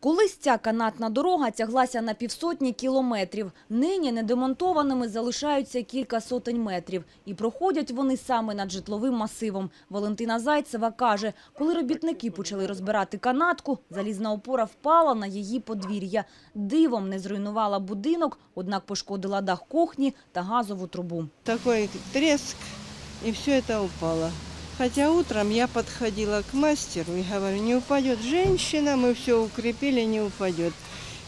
Колись ця канатна дорога тяглася на півсотні кілометрів. Нині недемонтованими залишаються кілька сотень метрів. І проходять вони саме над житловим масивом. Валентина Зайцева каже, коли робітники почали розбирати канатку, залізна опора впала на її подвір'я. Дивом не зруйнувала будинок, однак пошкодила дах кухні та газову трубу. такой треск, и все это упало. Хотя утром я подходила к мастеру и говорю, не упадет женщина, мы все укрепили, не упадет.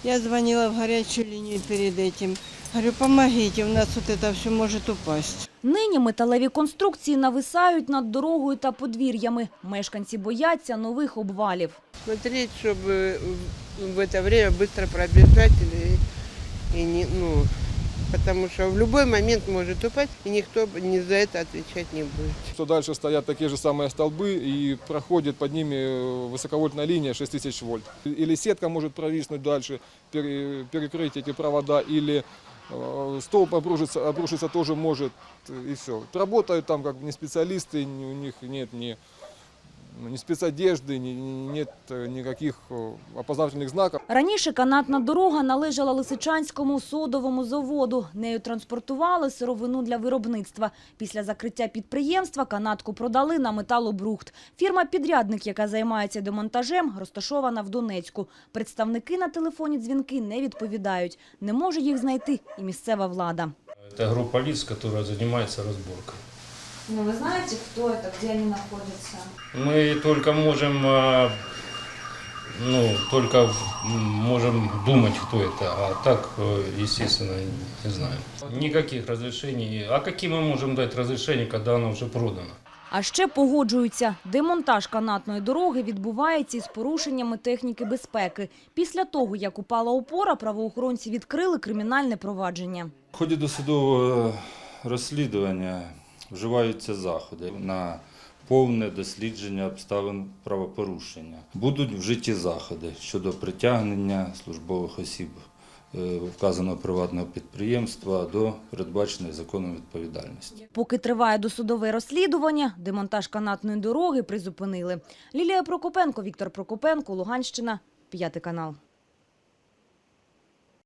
Я звонила в горячую линию перед этим. Говорю, помогите, у нас вот это все может упасть. Нині металеві конструкції нависають над дорогою та подвір'ями. Мешканці бояться нових обвалів. смотреть, чтобы в это время быстро пробежать или и не, ну, потому что в любой момент может упасть, и никто ни за это отвечать не будет. что дальше стоят такие же самые столбы и проходит под ними э, высоковольтная линия 6000 вольт. Или сетка может провиснуть дальше, пере- перекрыть эти провода, или э, столб обрушиться, обрушиться тоже может, э, и все. Работают там как не специалисты, ни- у них нет ни, ну, ни спецодежды, ни, ни- нет э, никаких э, опознавательных знаков. Раніше канатна дорога належала Лисичанському содовому заводу. Нею транспортували сировину для виробництва. Після закриття підприємства канатку продали на металобрухт. Фірма-підрядник, яка займається демонтажем, розташована в Донецьку. Представники на телефонні дзвінки не відповідають. Не може їх знайти і місцева влада. Это группа лиц, которая занимается разборкой. Ну, ви знаєте, хто це, де вони знаходяться? Мы только можем, а, ну, только м, можем думать, кто это, а так, э, естественно, не знаем. Никаких разрешений. А какие мы можем дать разрешения, когда она уже продана? А ще погоджуються, демонтаж канатної дороги відбувається із порушеннями техніки безпеки. Після того, як упала опора, правоохоронці відкрили кримінальне провадження. В ході досудового розслідування вживаються заходи на повне дослідження обставин правопорушення. Будуть вжиті заходи щодо притягнення службових осіб е, вказаного приватного підприємства до передбаченої законом відповідальності. Поки триває досудове розслідування, демонтаж канатної дороги призупинили. Лілія Прокопенко, Віктор Прокопенко, Луганщина, п'ятий канал.